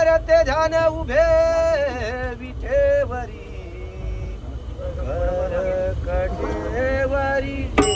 सुंदर ते ध्यान उभे विठेवरी. घर कटेवरी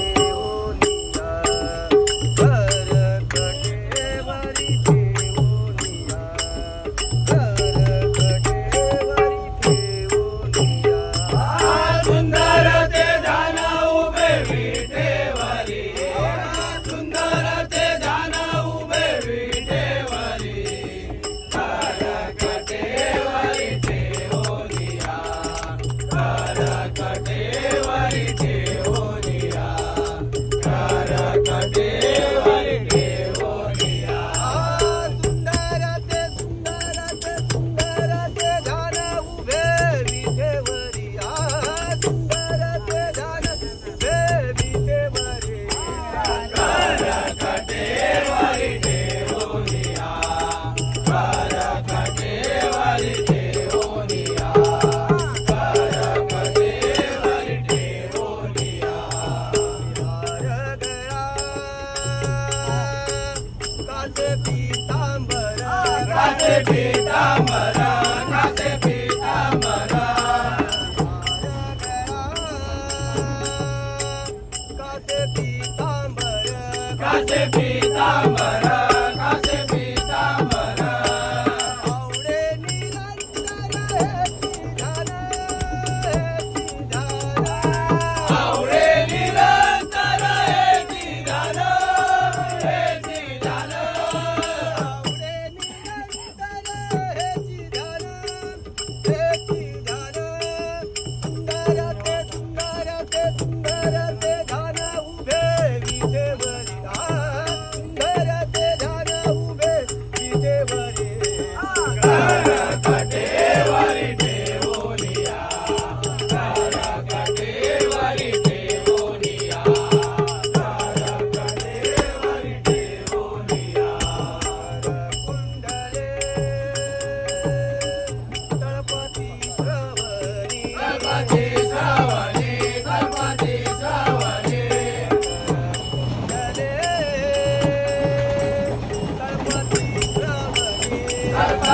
पीतांबर. पीतांबर. 来 了